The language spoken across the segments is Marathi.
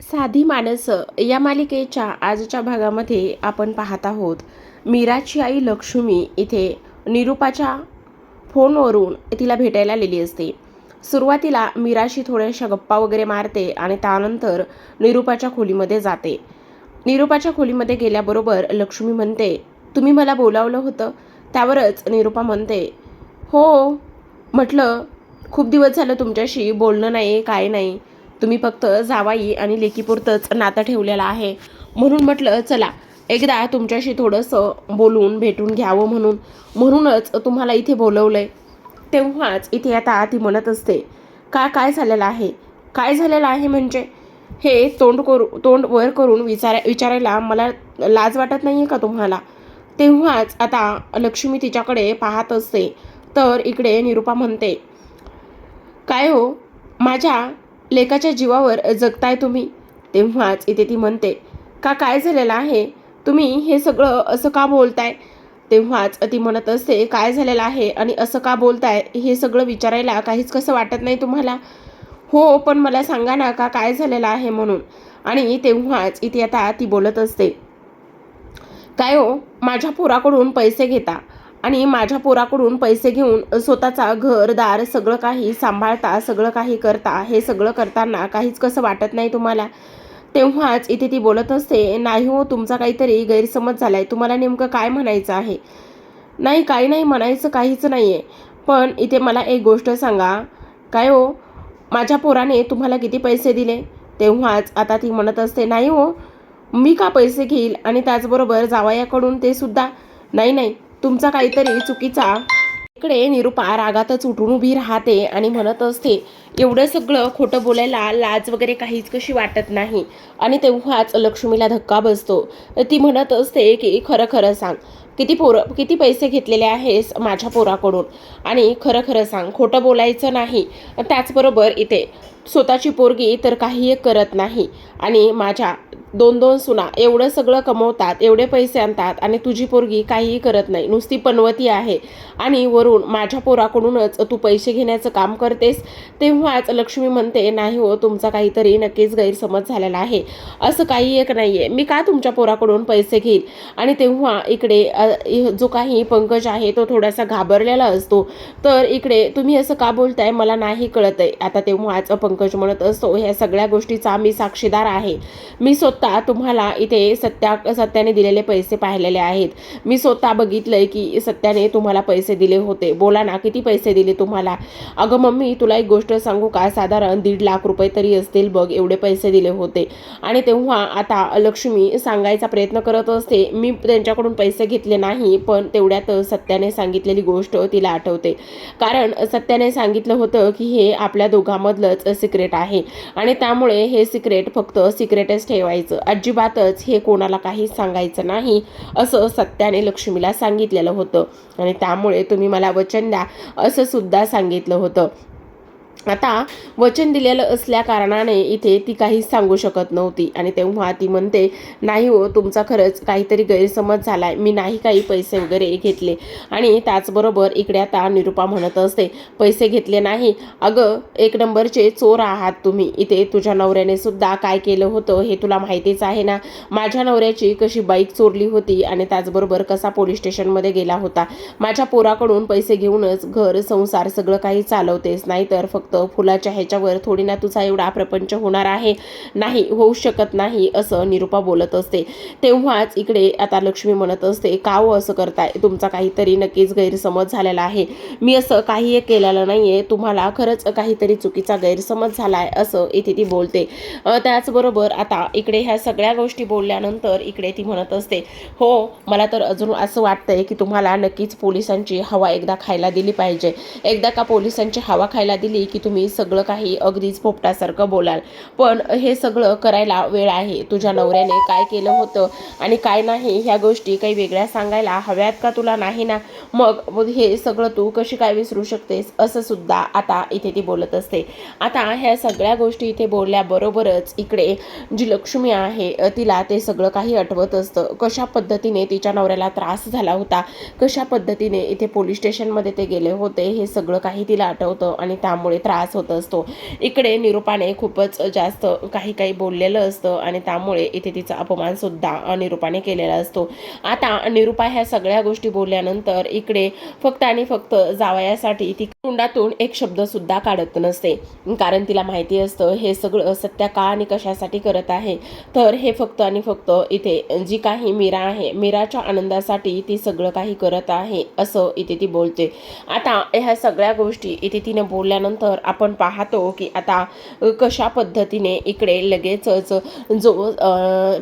साधी माणसं या मालिकेच्या आजच्या भागामध्ये आपण पाहत आहोत. मीराची आई लक्ष्मी इथे निरूपाच्या फोनवरून तिला भेटायला आलेली असते. सुरुवातीला मीराशी थोड्याशा गप्पा वगैरे मारते आणि त्यानंतर निरूपाच्या खोलीमध्ये जाते. निरूपाच्या खोलीमध्ये गेल्याबरोबर लक्ष्मी म्हणते तुम्ही मला बोलावलं होतं? त्यावरच निरूपा म्हणते हो म्हटलं खूप दिवस झालं तुमच्याशी बोलणं नाही काय नाही. तुम्ही फक्त जावाई आणि लेकीपुरतंच नातं ठेवलेलं आहे. म्हणून म्हटलं चला एकदा तुमच्याशी थोडंसं बोलून भेटून घ्यावं म्हणून. म्हणूनच तुम्हाला इथे बोलवलं आहे तेव्हाच इथे आता ती म्हणत असते का काय झालेलं आहे? काय झालेलं आहे म्हणजे? हे तोंड करू तोंड वर करून विचारा विचारायला मला लाज वाटत नाही आहे का तुम्हाला? तेव्हाच आता लक्ष्मी तिच्याकडे पाहत असते. तर इकडे निरूपा म्हणते काय हो माझ्या लेकाच्या जीवावर जगताय तुम्ही? तेव्हाच इथे ती म्हणते का काय झालेलं आहे? तुम्ही हे सगळं असं का बोलताय? तेव्हाच ती म्हणत असते काय झालेलं आहे आणि असं का बोलताय? हे सगळं विचारायला काहीच कसं वाटत नाही तुम्हाला? हो पण मला सांगा ना का काय झालेलं आहे म्हणून? आणि तेव्हाच इथे आता ती बोलत असते काय हो माझ्या पोराकडून पैसे घेता? आणि माझ्या पोराकडून पैसे घेऊन स्वतःचा घरदार सगळं काही सांभाळता सगळं काही करता हे सगळं करताना काहीच कसं वाटत नाही तुम्हाला? तेव्हाच इथे ती बोलत असते नाही हो तुमचा काहीतरी गैरसमज झालाय. तुम्हाला नेमकं काय म्हणायचं आहे? नाही काही नाही म्हणायचं काहीच नाही आहे पण इथे मला एक गोष्ट सांगा. काय हो? माझ्या पोराने तुम्हाला किती पैसे दिले? तेव्हाच आता ती म्हणत असते नाही हो मी का पैसे घेईल आणि त्याचबरोबर जावयाकडून ते सुद्धा? नाही नाही. तुमचा काहीतरी चुकीचा. इकडे निरूपा रागातच उठून उभी राहते आणि म्हणत असते एवढं सगळं खोटं बोलायला लाज वगैरे काहीच कशी वाटत नाही. आणि तेव्हाच लक्ष्मीला धक्का बसतो. ती म्हणत असते की खरं खरं सांग किती पोरं किती पैसे घेतलेले आहेस माझ्या पोराकडून? आणि खरं खरं सांग खोटं बोलायचं नाही त्याचबरोबर इथे स्वतःची पोरगी तर काही एक करत नाही. आणि माझ्या दोन दोन सुना एवढं सगळं कमवतात एवढे पैसे आणतात आणि तुझी पोरगी काहीही करत नाही. नुसती पनवती आहे. आणि वरून माझ्या पोराकडूनच तू पैसे घेण्याचं काम करतेस तेव्हाच लक्ष्मी म्हणते नाही हो तुमचा काहीतरी नक्कीच गैरसमज झालेला आहे. असं काही एक नाही आहे मी का तुमच्या पोराकडून पैसे घेईल आणि तेव्हा इकडे जो काही पंकज आहे तो थोडासा घाबरलेला असतो. तर इकडे तुम्ही असं का बोलताय? मला नाही कळत आहे आता तेव्हाच पंकज म्हणत असतो. ह्या सगळ्या गोष्टीचा मी साक्षीदार आहे. मी स्वतः तुम्हाला इथे सत्या सत्याने दिलेले पैसे पाहिलेले आहेत. मी स्वतः बघितलंय की सत्याने तुम्हाला पैसे दिले होते. बोला ना किती पैसे दिले तुम्हाला? अगं मम्मी तुला एक गोष्ट सांगू का? साधारण दीड लाख रुपये तरी असतील बघ एवढे पैसे दिले होते. आणि तेव्हा आता लक्ष्मी सांगायचा प्रयत्न करत असते. मी त्यांच्याकडून पैसे घेतले नाही पण तेवढ्यात सत्याने सांगितलेली गोष्ट तिला आठवते. कारण सत्याने सांगितलं होतं की हे आपल्या दोघांमधलंच सिक्रेट आहे. आणि त्यामुळे हे सिक्रेट फक्त सिक्रेटच ठेवायचं. अजिबातच हे कोणाला काही सांगायचं नाही असं सत्याने लक्ष्मीला सांगितलेलं होतं. आणि त्यामुळे तुम्ही मला वचन द्या असं सुद्धा सांगितलं होतं. आता वचन दिलेलं असल्या कारणाने इथे ती काहीच सांगू शकत नव्हती. आणि तेव्हा ती म्हणते नाही हो तुमचा खरंच काहीतरी गैरसमज झाला आहे मी नाही काही पैसे वगैरे घेतले. आणि त्याचबरोबर इकडे आता निरूपा म्हणत असते पैसे घेतले नाही? अगं एक नंबरचे चोर आहात तुम्ही. इथे तुझ्या नवऱ्याने सुद्धा काय केलं होतं हे तुला माहितीच आहे ना? माझ्या नवऱ्याची कशी बाईक चोरली होती आणि त्याचबरोबर कसा पोलीस स्टेशनमध्ये गेला होता? माझ्या पोराकडून पैसे घेऊनच घर संसार सगळं काही चालवतेस. नाहीतर फक्त फुलाच्या ह्याच्यावर थोडी ना तुझा एवढा प्रपंच होणार आहे. नाही होऊ शकत नाही असं निरूपा बोलत असते. तेव्हाच इकडे आता लक्ष्मी म्हणत असते का हो असं करताय? तुमचा काहीतरी नक्कीच गैरसमज झालेला आहे. मी असं काही एक केलेलं आहे तुम्हाला खरंच काहीतरी चुकीचा गैरसमज झाला आहे असं इथे ती बोलते. त्याचबरोबर आता इकडे ह्या सगळ्या गोष्टी बोलल्यानंतर इकडे ती म्हणत असते हो मला तर अजून असं वाटतंय की तुम्हाला नक्कीच पोलिसांची हवा एकदा खायला दिली पाहिजे. एकदा का पोलिसांची हवा खायला दिली की तुम्ही सगळं काही अगदीच पोपटासारखं बोलाल. पण हे सगळं करायला वेळ आहे. तुझ्या नवऱ्याने काय केलं होतं आणि काय नाही ह्या गोष्टी काही वेगळ्या सांगायला हव्यात का तुला? नाही ना. मग हे सगळं तू कशी काय विसरू शकतेस? असं सुद्धा आता इथे ती बोलत असते. आता ह्या सगळ्या गोष्टी इथे बोलल्याबरोबरच इकडे जी लक्ष्मी आहे तिला ते सगळं काही आठवत असतं. कशा पद्धतीने तिच्या नवऱ्याला त्रास झाला होता? कशा पद्धतीने इथे पोलीस स्टेशनमध्ये ते गेले होते? हे सगळं काही तिला आठवतं आणि त्यामुळे त्रास होत असतो. इकडे निरूपाने खूपच जास्त काही काही बोललेलं असतं आणि त्यामुळे इथे तिचा अपमानसुद्धा निरूपाने केलेला असतो. आता निरूपा ह्या सगळ्या गोष्टी बोलल्यानंतर इकडे फक्त आणि फक्त जावयासाठी ती तोंडातून एक शब्द सुद्धा काढत नसते. कारण तिला माहिती असतं हे सगळं सत्या का आणि कशासाठी करत आहे? तर हे फक्त आणि फक्त इथे जी काही मीरा आहे मीराच्या आनंदासाठी ती सगळं काही करत आहे असं इथे ती बोलते. आता ह्या सगळ्या गोष्टी इथे तिने बोलल्यानंतर आपण पाहतो की आता कशा पद्धतीने इकडे लगेचच जो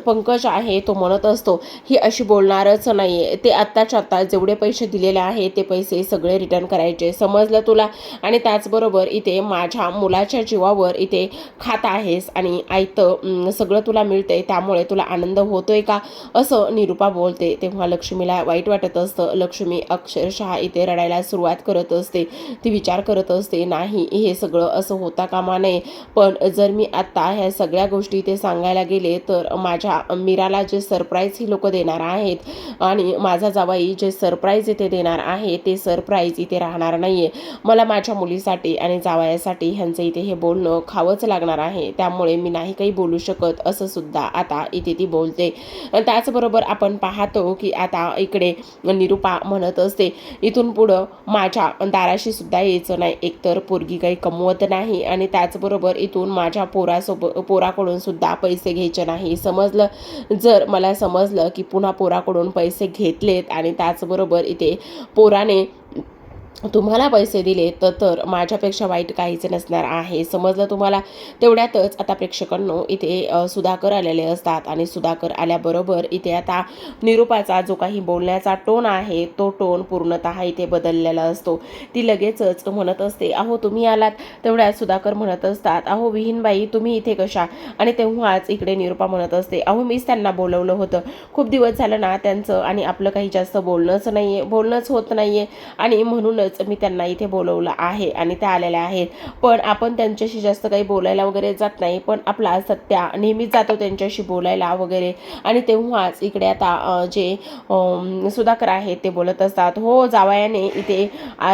पंकज आहे तो म्हणत असतो ही अशी बोलणारच नाही ते आत्ताच्या आत्ता जेवढे पैसे दिलेले आहे ते पैसे सगळे रिटर्न करायचे. समजलं तुला? आणि त्याचबरोबर इथे माझ्या मुलाच्या जीवावर इथे खात आहेस आणि आयतं सगळं तुला मिळतंय त्यामुळे तुला आनंद होतोय का? असं निरूपा बोलते. तेव्हा लक्ष्मीला वाईट वाटत असतं. लक्ष्मी अक्षरशः इथे रडायला सुरुवात करत असते. ती विचार करत असते नाही हे सगळं असं होता कामा नये. पण जर मी आत्ता ह्या सगळ्या गोष्टी इथे सांगायला गेले तर माझ्या मीराला जे सरप्राईज ही लोक देणार आहेत आणि माझा जावाई जे सरप्राईज इथे देणार आहे ते सरप्राईज इथे राहणार नाही आहे मला माझ्या मुलीसाठी आणि जावयासाठी ह्यांचं इथे हे बोलणं खावंच लागणार आहे. त्यामुळे मी नाही काही बोलू शकत असं सुद्धा आता इथे ती बोलते. त्याचबरोबर आपण पाहतो की आता इकडे निरूपा म्हणत असते इथून पुढं माझ्या दाराशी सुद्धा यायचं नाही. एकतर पोरगी काही कमवत नाही आणि त्याचबरोबर इथून माझ्या पोरासोबत पोराकडून सुद्धा पैसे घ्यायचे नाही. समजलं? जर मला समजलं की पुन्हा पोराकडून पैसे घेतलेत आणि त्याचबरोबर इथे पोराने तुम्हाला पैसे दिले तर तर माझ्यापेक्षा वाईट काहीच नसणार आहे. समजलं तुम्हाला? तेवढ्यातच आता प्रेक्षकांनो इथे सुधाकर आलेले असतात आणि सुधाकर आल्याबरोबर इथे आता निरूपाचा जो काही बोलण्याचा टोन आहे तो टोन पूर्णतः इथे बदललेला असतो. ती लगेचच म्हणत असते अहो तुम्ही आलात. तेवढ्यात सुधाकर म्हणत असतात अहो विहीनबाई तुम्ही इथे कशा? आणि तेव्हाच इकडे निरूपा म्हणत असते अहो मीच त्यांना बोलवलं होतं. खूप दिवस झालं ना त्यांचं आणि आपलं काही जास्त बोलणंच नाही आहे बोलणंच होत नाही आहे आणि म्हणूनच मी त्यांना इथे बोलवलं आहे आणि त्या आलेल्या आहेत. पण आपण त्यांच्याशी जास्त काही बोलायला वगैरे जात नाही. पण आपला सत्या नेहमीच जातो त्यांच्याशी बोलायला वगैरे. आणि तेव्हाच इकडे आता जे सुधाकर आहेत ते बोलत असतात. हो जावयाने इथे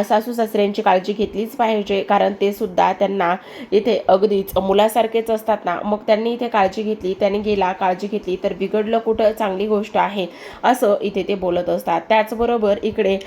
सासू सासऱ्यांची काळजी घेतलीच पाहिजे. कारण ते सुद्धा त्यांना इथे अगदीच मुलासारखेच असतात ना. मग त्यांनी इथे काळजी घेतली त्यांनी गेला काळजी घेतली तर बिघडलं कुठं चांगली गोष्ट आहे असं इथे ते बोलत असतात. त्याचबरोबर इकडे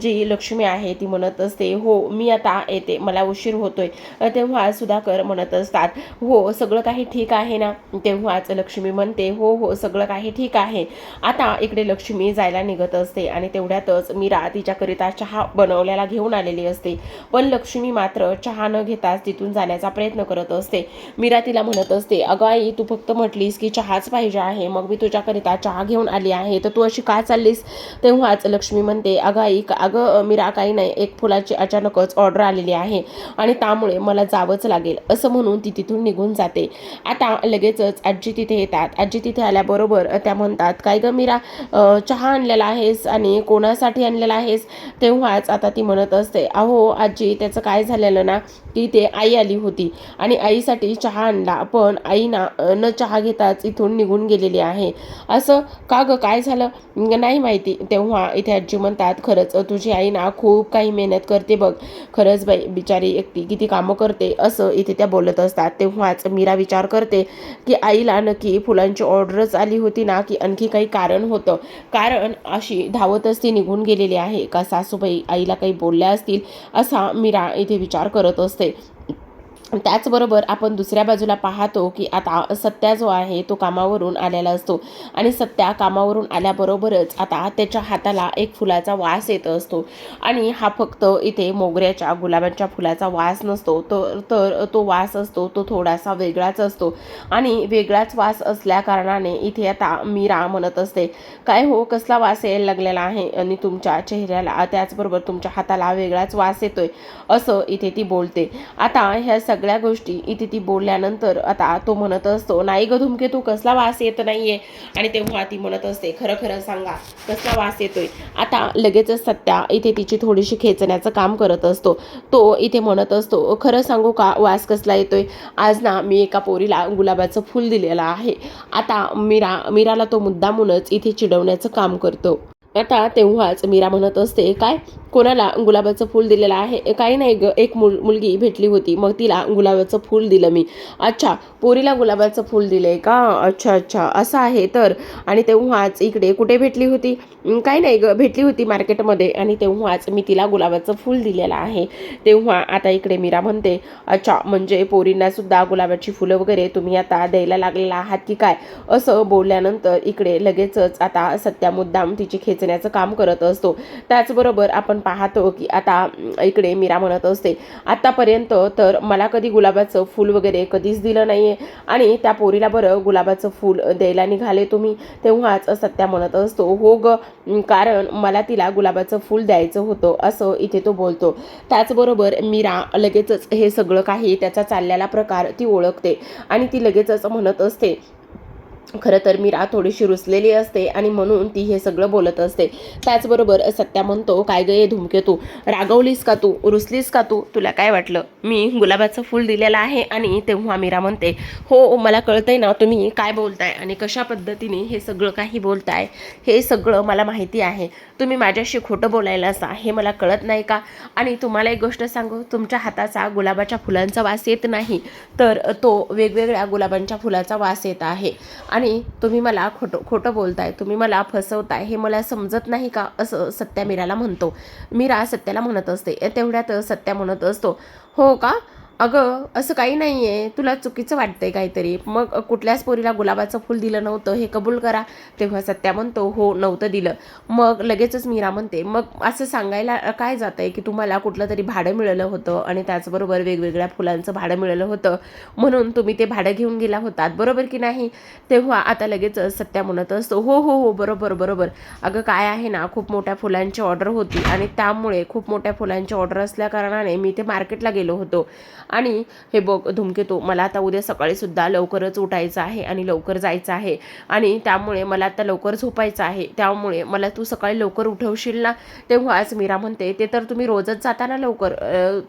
जी लक्ष्मी आहे ती म्हणत असते हो मी आता येते मला उशीर होतोय. तेव्हा सुधाकर म्हणत असतात हो सगळं काही ठीक आहे ना? तेव्हाच लक्ष्मी म्हणते हो हो सगळं काही ठीक आहे. आता इकडे लक्ष्मी जायला निघत असते आणि तेवढ्यातच मीरा तिच्याकरिता चहा बनवल्याला घेऊन आलेली असते. पण लक्ष्मी मात्र चहा न घेताच तिथून जाण्याचा प्रयत्न करत असते. मीरा तिला म्हणत असते अगं आई तू फक्त म्हटलीस की चहाच पाहिजे आहे मग मी तुझ्याकरिता चहा घेऊन आली आहे तर तू अशी का चाललीस? तेव्हाच लक्ष्मी म्हणते अगं आई का- अगं मीरा काही नाही एक फुलाची अचानकच ऑर्डर आलेली आहे आणि त्यामुळे मला जावंच लागेल असं म्हणून ती तिथून निघून जाते. आता लगेचच आजी तिथे येतात. आजी तिथे आल्याबरोबर त्या म्हणतात काय गं मीरा चहा आणलेला आहेस आणि कोणासाठी आणलेला आहेस? तेव्हाच आता ती म्हणत असते अहो आजी त्याचं काय झालेलं ना की ते आई आली होती आणि आईसाठी चहा आणला पण आई ना न चहा घेताच इथून निघून गेलेली आहे. असं का गं काय झालं? नाही माहिती. तेव्हा इथे आजी म्हणतात खरंच तुझी आई ना खूप काही मेहनत करते बघ. खरंच बाई बिचारी एकटी किती कामं करते असं इथे त्या बोलत असतात. तेव्हाच मीरा विचार करते की आईला नक्की फुलांची ऑर्डरच आली होती ना की आणखी काही कारण होतं? कारण अशी धावतच ती निघून गेलेली आहे. का सासूबाई आईला काही बोलल्या असतील असा मीरा इथे विचार करत असते. त्याचबरोबर आपण दुसऱ्या बाजूला पाहतो की आता सत्या जो आहे तो कामावरून आलेला असतो. आणि सत्या कामावरून आल्याबरोबरच आता त्याच्या हाताला एक फुलाचा वास येत असतो. आणि हा फक्त इथे मोगऱ्याच्या गुलाबांच्या फुलाचा वास नसतो. तर तर तो वास असतो तो थोडासा वेगळाच असतो. आणि वेगळाच वास असल्या कारणाने इथे आता मीरा म्हणत असते काय हो कसला वास यायला लागलेला आहे? आणि तुमच्या चेहऱ्याला त्याचबरोबर तुमच्या हाताला वेगळाच वास येतोय असं इथे ती बोलते. आता ह्या सगळ्या गोष्टी इथे ती बोलल्यानंतर आता तो म्हणत असतो नाही ग धुमकेतू कसला वास येत नाहीये? आणि तेव्हा ती म्हणत असते खरं खरं सांगा कसला वास येतोय? आता लगेचच सत्या इथे तिची थोडीशी खेचण्याचं काम करत असतो. तो इथे म्हणत असतो खरं सांगू का वास कसला येतोय? आज ना मी एका पोरीला गुलाबाचं फूल दिलेलं आहे. आता मीरा मीराला तो मुद्दामूनच इथे चिडवण्याचं काम करतो. आता तेव्हाच मीरा म्हणत असते काय? कोणाला गुलाबाचं फूल दिलेलं आहे? काही नाही ग. एक मुल मुलगी भेटली होती. मग तिला गुलाबाचं फूल दिलं मी. अच्छा पोरीला गुलाबाचं फूल दिलंय का? अच्छा अच्छा. असं आहे तर. आणि तेव्हाच इकडे कुठे भेटली होती? काही नाही ग. भेटली होती मार्केटमध्ये. आणि तेव्हाच मी तिला गुलाबाचं फूल दिलेलं आहे. तेव्हा आता इकडे मीरा म्हणते अच्छा म्हणजे पोरींना सुद्धा गुलाबाची फुलं वगैरे तुम्ही आता द्यायला लागलेला आहात की काय? असं बोलल्यानंतर इकडे लगेचच आता सत्या मुद्दाम तिची खेचण्याचं काम करत असतो. त्याचबरोबर आपण पाहतो की आता इकडे मीरा म्हणत असते आत्तापर्यंत तर मला कधी गुलाबाचं फूल वगैरे कधीच दिलं नाही आहे आणि त्या पोरीला बरं गुलाबाचं फूल द्यायला निघाले तुम्ही. तेव्हाच सत्या म्हणत असतो हो ग कारण मला तिला गुलाबाचं फूल द्यायचं होतं असं इथे तो बोलतो. त्याचबरोबर मीरा लगेचच हे सगळं काही त्याचा चाललेला प्रकार ती ओळखते. आणि ती लगेचच म्हणत असते खरं तर मीरा थोडीशी रुसलेली असते आणि म्हणून ती हे सगळं बोलत असते. त्याचबरोबर सत्या म्हणतो काय ग ये धुमके तू? रागवलीस का तू? रुसलीस का तू? तुला काय वाटलं? मी गुलाबाचं फूल दिलेलं आहे आणि तेव्हा मीरा म्हणते हो मला कळतंय ना तुम्ही काय बोलताय आणि कशा पद्धतीने हे सगळं काही बोलताय? हे सगळं मला माहिती आहे. तुम्ही माझ्याशी खोटं बोलायला असा हे मला कळत नाही का? आणि तुम्हाला एक गोष्ट सांगू तुमच्या हाताचा गुलाबाच्या फुलांचा वास येत नाही. तर तो वेगवेगळ्या गुलाबांच्या फुलाचा वास येत आहे. आणि तुम्ही मला खोटं खोटं बोलताय तुम्ही मला फसवताय हे मला समजत नाही का? असं सत्या मीराला म्हणतो. मीरा सत्याला म्हणत असते. तेवढ्यात सत्या म्हणत असतो. हो का? अगं असं काही नाही आहे तुला चुकीचं वाटतंय काहीतरी. मग कुठल्याच पोरीला गुलाबाचं फूल दिलं नव्हतं हे कबूल करा. तेव्हा सत्या म्हणतो हो नव्हतं दिलं. मग लगेचच मीरा म्हणते मग असं सांगायला काय जात आहे की तुम्हाला कुठलं तरी भाडं मिळालं होतं आणि त्याचबरोबर वेगवेगळ्या फुलांचं भाडं मिळालं होतं. म्हणून तुम्ही ते भाडं घेऊन गेला होतात. बरोबर की नाही? तेव्हा आता लगेच सत्या म्हणत असतो हो हो हो बरोबर बरोबर. अगं काय आहे ना खूप मोठ्या फुलांची ऑर्डर होती आणि त्यामुळे खूप मोठ्या फुलांची ऑर्डर असल्या कारणाने मी ते मार्केटला गेलो होतो. आणि हे बघ धुमकेतू मला आता उद्या सकाळीसुद्धा लवकरच उठायचं आहे आणि लवकर जायचं आहे. आणि त्यामुळे मला आता लवकर झोपायचं आहे. त्यामुळे मला तू सकाळी लवकर उठवशील ना? तेव्हाच मीरा म्हणते ते तर तुम्ही रोजच जाताना लवकर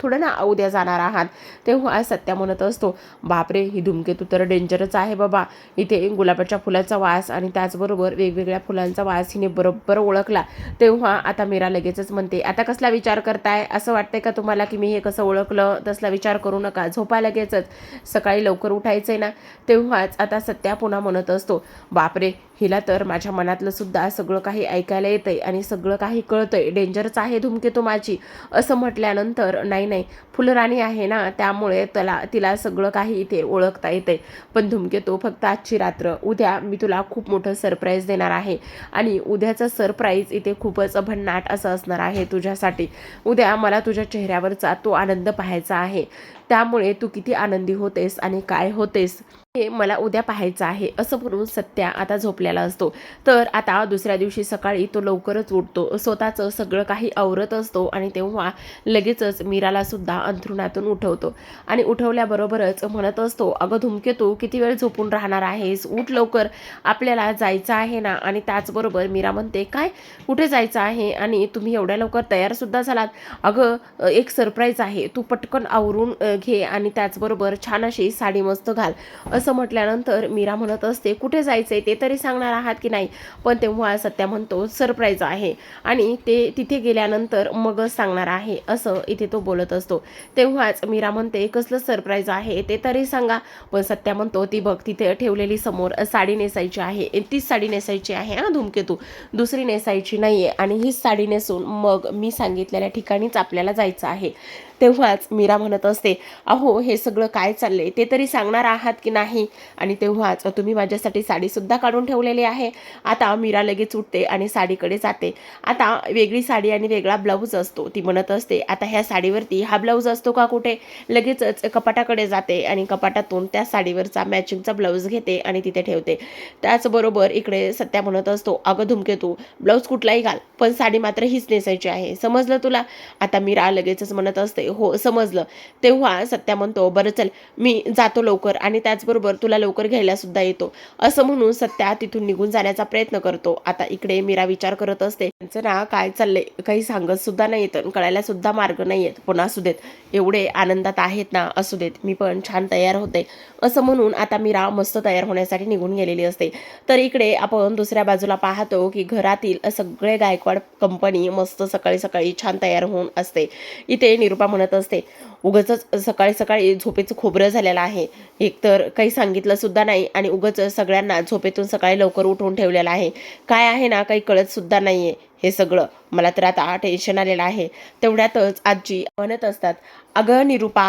थोडं ना उद्या जाणार आहात. तेव्हा सत्या म्हणत असतो बापरे ही धुमकेतू तर डेंजरच आहे बाबा. इथे गुलाबाच्या फुलाचा वास आणि त्याचबरोबर वेगवेगळ्या फुलांचा वास हिने बरोबर ओळखला. तेव्हा आता मीरा लगेचच म्हणते आता कसला विचार करताय? असं वाटतंय का तुम्हाला की मी हे कसं ओळखलं? तसला विचार करू करू नका. झोपा लगेचच. सकाळी लवकर उठायचंय ना तेव्हाच आता सत्या पुन्हा म्हणत असतो बापरे हिला तर माझ्या मनातलं सुद्धा सगळं काही ऐकायला येतंय आणि सगळं काही कळतंय. डेंजरच आहे धुमकेतू माझी. असं म्हटल्यानंतर नाही नाही फुलराणी आहे ना त्यामुळे त्याला तिला सगळं काही इथे ओळखता येते पण धुमकेतू फक्त आजची रात्र. उद्या मी तुला खूप मोठं सरप्राईज देणार आहे आणि उद्याचं सरप्राईज इथे खूपच भन्नाट असं असणार आहे तुझ्यासाठी. उद्या मला तुझ्या चेहऱ्यावरचा तो आनंद पाहायचा आहे. त्यामुळे तू किती आनंदी होतेस आणि काय होतेस? हे मला उद्या पाहायचं आहे असं म्हणून सत्या आता झोपलेला असतो. तर आता दुसऱ्या दिवशी सकाळी तो लवकरच उठतो. स्वतःचं सगळं काही आवरत असतो आणि तेव्हा लगेचच मीराला सुद्धा अंथरुणातून उठवतो. आणि उठवल्याबरोबरच म्हणत असतो अगं धुमके तू किती वेळ झोपून राहणार आहेस? उठ लवकर. आपल्याला जायचं आहे ना? आणि त्याचबरोबर मीरा म्हणते काय? कुठे जायचं आहे? आणि तुम्ही एवढ्या लवकर तयार सुद्धा झालात? अगं एक सरप्राईज आहे. तू पटकन आवरून घे आणि त्याचबरोबर छान अशी साडी मस्त घाल. असं म्हटल्यानंतर मीरा म्हणत असते कुठे जायचं आहे ते तरी सांगणार आहात की नाही? पण तेव्हा सत्या म्हणतो सरप्राईज आहे. आणि ते तिथे गेल्यानंतर मगच सांगणार आहे असं इथे तो बोलत असतो. तेव्हाच मीरा म्हणते कसलं सरप्राईज आहे ते तरी सांगा. पण सत्या म्हणतो ती बघ तिथे ठेवलेली समोर साडी नेसायची आहे. तीच साडी नेसायची आहे हा धूमकेतू. दुसरी नेसायची नाही आहे आणि हीच साडी नेसून मग मी सांगितलेल्या ठिकाणीच आपल्याला जायचं आहे. तेव्हाच मीरा म्हणत असते अहो हे सगळं काय चाललंय? ते तरी सांगणार आहात की नाही? आणि तेव्हाच तुम्ही माझ्यासाठी साडीसुद्धा काढून ठेवलेली आहे. आता मीरा लगेच उठते आणि साडीकडे जाते. आता वेगळी साडी आणि वेगळा ब्लाऊज असतो. ती म्हणत असते आता ह्या साडीवरती हा ब्लाऊज असतो का कुठे? लगेचच कपाटाकडे जाते आणि कपाटातून त्या साडीवरचा मॅचिंगचा ब्लाऊज घेते आणि तिथे ठेवते. त्याचबरोबर इकडे सत्या म्हणत असतो अगं धुमके तू ब्लाऊज कुठलाही घाल पण साडी मात्र हीच नेसायची आहे. समजलं तुला? आता मीरा लगेचच म्हणत असते हो समजलं. तेव्हा सत्या म्हणतो बरं चल मी जातो लवकर. आणि त्याचबरोबर तुला लवकर घ्यायला सुद्धा येतो. असं म्हणून सत्या तिथून निघून जाण्याचा प्रयत्न करतो. आता इकडे मीरा विचार करत असते. त्यांचं ना काय चाललंय? काही सांगत सुद्धा नाही येत कळायला सुद्धा मार्ग नाही येत पण असू देत. एवढे आनंदात आहेत ना असू देत. मी पण छान तयार होते. असं म्हणून आता मीरा मस्त तयार होण्यासाठी निघून गेलेली असते. तर इकडे आपण दुसऱ्या बाजूला पाहतो की घरातील सगळे गायकवाड कंपनी मस्त सकाळी सकाळी छान तयार होऊन असते. इथे निरुपा म्हणत असते उगच सकाळी सकाळी झोपेचं खोबरं झालेलं आहे. एकतर काही सांगितलं सुद्धा नाही आणि उगच सगळ्यांना झोपेतून सकाळी लवकर उठवून ठेवलेलं आहे. काय आहे ना काही कळत सुद्धा नाहीये हे सगळं. मला तर आता टेन्शन आलेलं आहे. तेवढ्यातच आजी म्हणत असतात अगं निरुपा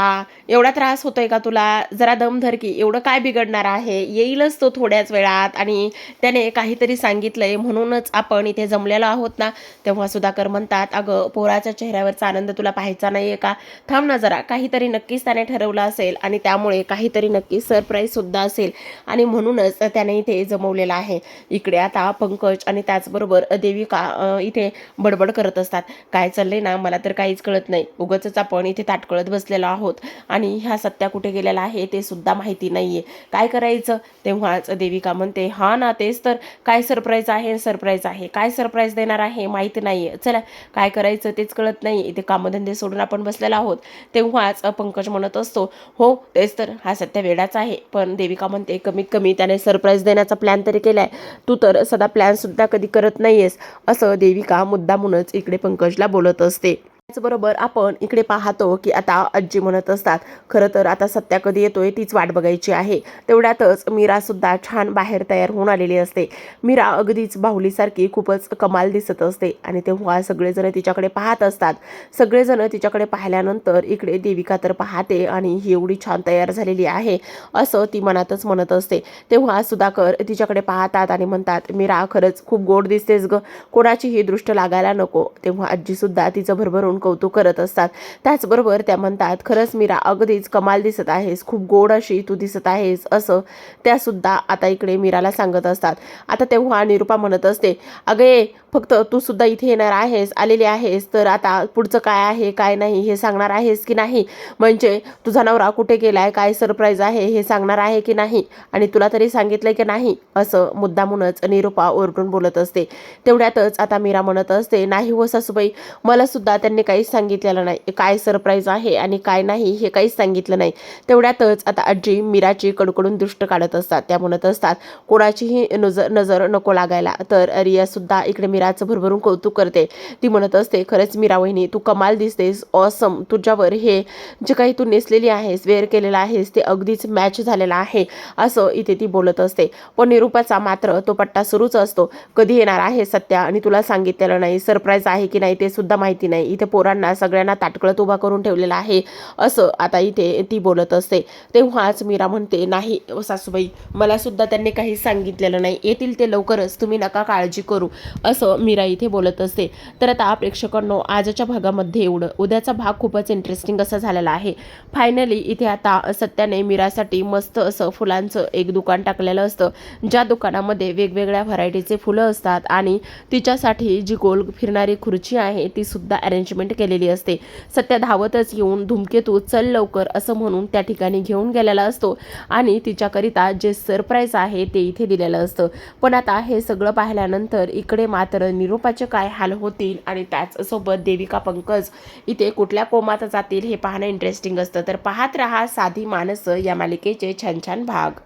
एवढा त्रास होतोय का तुला? जरा दम धर की एवढं काय बिघडणार आहे? येईलच तो थोड्याच वेळात. आणि त्याने काहीतरी सांगितलंय म्हणूनच आपण इथे जमलेलो आहोत ना? तेव्हा सुधाकर म्हणतात अगं पोराच्या चेहऱ्यावरचा आनंद तुला पाहायचा नाहीये का? थांब ना जरा. काहीतरी नक्कीच त्याने ठरवलं असेल आणि त्यामुळे काहीतरी नक्कीच सरप्राईज सुद्धा असेल. आणि म्हणूनच त्याने इथे जमवलेलं आहे. इकडे आता पंकज आणि त्याचबरोबर देविका इथे बडबड करत असतात. काय चाललंय ना? मला तर काहीच कळत नाही. उगच आपण इथे पळत बसलेलो आहोत. आणि ह्या सत्या कुठे गेलेला आहे ते सुद्धा माहिती नाही आहे काय करायचं? तेव्हाच देविका म्हणते हा ना तेच तर. काय सरप्राईज आहे? सरप्राईज आहे. काय सरप्राईज देणार आहे? माहीत नाही आहे चला काय करायचं तेच कळत नाही इथे कामधंदे सोडून आपण बसलेलो आहोत. तेव्हाच पंकज म्हणत असतो हो तेच तर. हा सत्य वेडाच आहे. पण देविका म्हणते कमीत कमी त्याने सरप्राईज देण्याचा प्लॅन तरी केलाय. तू तर सदा प्लॅन सुद्धा कधी करत नाहीयेस. असं देविका मुद्दामूनच इकडे पंकजला बोलत असते. त्याचबरोबर आपण इकडे पाहतो की आता आजी म्हणत असतात खरं तर आता सत्या कधी येतोय तीच वाट बघायची आहे. तेवढ्यातच मीरा सुद्धा छान बाहेर तयार होऊन आलेली असते. मीरा अगदीच बाहुलीसारखी खूपच कमाल दिसत असते आणि तेव्हा सगळेजण तिच्याकडे पाहत असतात. सगळेजण तिच्याकडे पाहिल्यानंतर इकडे देविका तर पाहते आणि ही एवढी छान तयार झालेली आहे असं ती मनातच म्हणत असते. तेव्हा सुधाकर तिच्याकडे पाहतात आणि म्हणतात मीरा खरंच खूप गोड दिसतेस ग. कोणाचीही दृष्ट लागायला नको. तेव्हा आजी सुद्धा तिचं भरभरून कौतुक करत असतात. त्याचबरोबर त्या म्हणतात खरंच मीरा अगदीच कमाल दिसत आहेस. खूप गोड अशी तू दिसत आहेस. असं त्या सुद्धा आता इकडे मीराला सांगत असतात. आता तेव्हा निरुपा म्हणत असते अगे फक्त तू सुद्धा इथे येणार आहेस आलेली आहेस. तर आता पुढचं काय आहे काय नाही हे सांगणार आहेस की नाही? म्हणजे तुझा नवरा कुठे गेलाय काय सरप्राईज आहे हे सांगणार आहे की नाही? आणि तुला तरी सांगितलंय की नाही? असं मुद्दामूनच निरुपा ओरडून बोलत असते. तेवढ्यातच आता मीरा म्हणत असते नाही हो सासूबाई मला सुद्धा त्यांनी काहीच सांगितलेलं नाही. काय सरप्राईज आहे आणि काय नाही हे काहीच सांगितलं नाही. तेवढ्यातच आता आजी मीराची कडकडून दृष्ट काढत असतात. त्या म्हणत असतात कोणाचीही नजर नजर नको लागायला. तर रिया सुद्धा इकडे मीराचं भरभरून कौतुक करते. ती म्हणत असते खरंच मीरा वहिनी तू कमाल दिसतेस. ऑसम तुझ्यावर हे जे काही तू नेसलेली आहेस वेअर केलेलं आहेस ते अगदीच मॅच झालेलं आहे. असं इथे ती बोलत असते. पण निरूपाचा मात्र तो पट्टा सुरूच असतो. कधी येणार आहे सत्या? आणि तुला सांगितलेलं नाही. सरप्राईज आहे की नाही ते सुद्धा माहिती नाही. इथे पोरांना सगळ्यांना ताटकळत उभा करून ठेवलेला आहे असं आता इथे ती बोलत असते. तेव्हाच मीरा म्हणते नाही सासूबाई मला सुद्धा त्यांनी काही सांगितलेलं नाही. येतील ते लवकरच. तुम्ही नका काळजी करू असं मीरा इथे बोलत असते. तर आता प्रेक्षकांनो आजच्या भागामध्ये एवढं. उद्याचा भाग खूपच इंटरेस्टिंग असा झालेला आहे. फायनली इथे आता सत्याने मीरासाठी मस्त असं फुलांचं एक दुकान टाकलेलं असतं. ज्या दुकानामध्ये वेगवेगळ्या व्हरायटीचे फुलं असतात आणि तिच्यासाठी जी गोल फिरणारी खुर्ची आहे ती सुद्धा अरेंजमेंट अरेंजमेंट केलेली असते. सत्या धावतच येऊन धुमकेतू चल लवकर असं म्हणून त्या ठिकाणी घेऊन गेलेला असतो. आणि तिच्याकरिता जे सरप्राईज आहे ते इथे दिलेलं असतं. पण आता हे सगळं पाहिल्यानंतर इकडे मात्र निरूपाचे काय हाल होतील आणि त्याचसोबत देविका पंकज इथे कुठल्या कोमात जातील हे पाहणं इंटरेस्टिंग असतं. तर पाहत रहा साधी माणसं या मालिकेचे छान छान भाग.